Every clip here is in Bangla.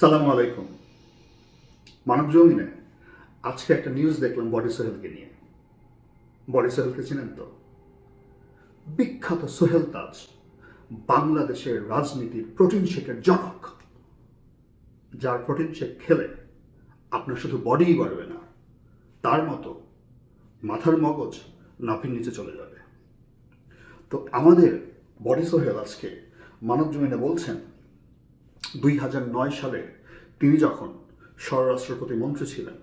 সালামু আলাইকুম। মানব জমিনে আজকে একটা নিউজ দেখলাম বডি সোহেলকে নিয়ে। বডি সোহেলকে চিনেন তো? বিখ্যাত সোহেল তাজ, বাংলাদেশের রাজনীতির প্রোটিন শেকের জনক। যার প্রোটিন শেক খেলে আপনার শুধু বডিই বাড়বে না, তার মতো মাথার মগজ নাপির নিচে চলে যাবে। তো আমাদের বডি সোহেল আজকে মানব জমিনে বলছেন দুই হাজার নয় সালে তিনি যখন স্বরাষ্ট্র প্রতিমন্ত্রী ছিলেন,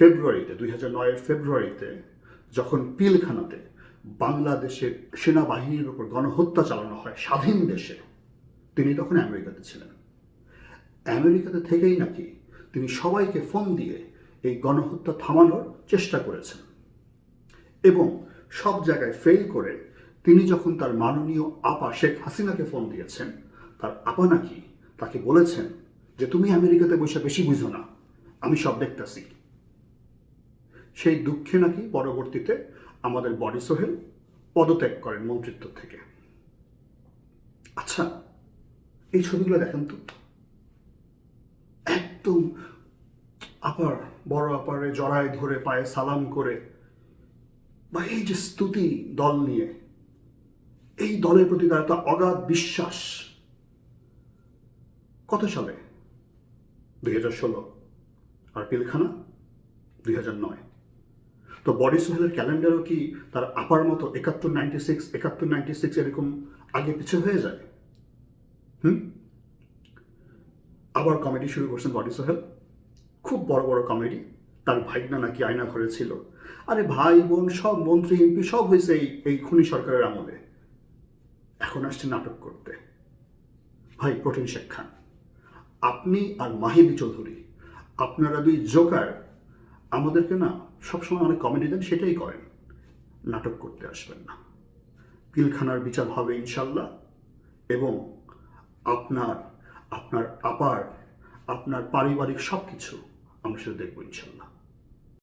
ফেব্রুয়ারিতে, দুই হাজার নয়ের ফেব্রুয়ারিতে যখন পিলখানাতে বাংলাদেশের সেনাবাহিনীর উপর গণহত্যা চালানো হয় স্বাধীন দেশে, তিনি তখন আমেরিকাতে ছিলেন। আমেরিকাতে থেকেই নাকি তিনি সবাইকে ফোন দিয়ে এই গণহত্যা থামানোর চেষ্টা করেছেন এবং সব জায়গায় ফেল করে তিনি যখন তার মাননীয় আপা শেখ হাসিনাকে ফোন দিয়েছেন তার আপা নাকি তাকে বলেছেন যে তুমি আমেরিকাতে বসে বেশি বুঝো না। আমি সব দেখতেছি। সেই দুঃখে নাকি পরবর্তীতে আমাদের বডি সোহেল পদত্যাগ করেন মন্ত্রিত্ব থেকে। আচ্ছা এই ছবিগুলো দেখেন তো। একদম আপার, বড় আপারে জড়ায় ধরে পায়ে সালাম করে, বা এই যে স্তুতি দল নিয়ে, এই দলের প্রতি তার একটা অগাধ বিশ্বাস। কত সালে? দুই হাজার ষোলো। আর পিলখানা দুই হাজার নয়। তো বডি সোহেলের ক্যালেন্ডারও কি তার আপার মতো একাত্তর নাইনটি সিক্স একাত্তর নাইনটি সিক্স এরকম আগে পিছু হয়ে যায়? হুম? আবার কমেডি শুরু করছেন বডি সোহেল। খুব বড় বড় কমেডি। তার ভাইগনা নাকি আয়না ঘরে ছিল। আরে ভাই বোন, সব মন্ত্রী, এমপি, সব হয়েছে এই এই খুনি সরকারের আমলে। এখন আসছে নাটক করতে। ভাই, প্রোটিন শেখ খান। আপনি আর মাহিবি চৌধুরী, আপনারা দুই জোকার, আমাদেরকে না সবসময় অনেক কমেডি দেন, সেটাই করেন। নাটক করতে আসবেন না। পিলখানার বিচার হবে ইনশাল্লাহ এবং আপনার আপনার আপার, আপনার পারিবারিক সব কিছু আমরা সেটা দেখব ইনশাল্লাহ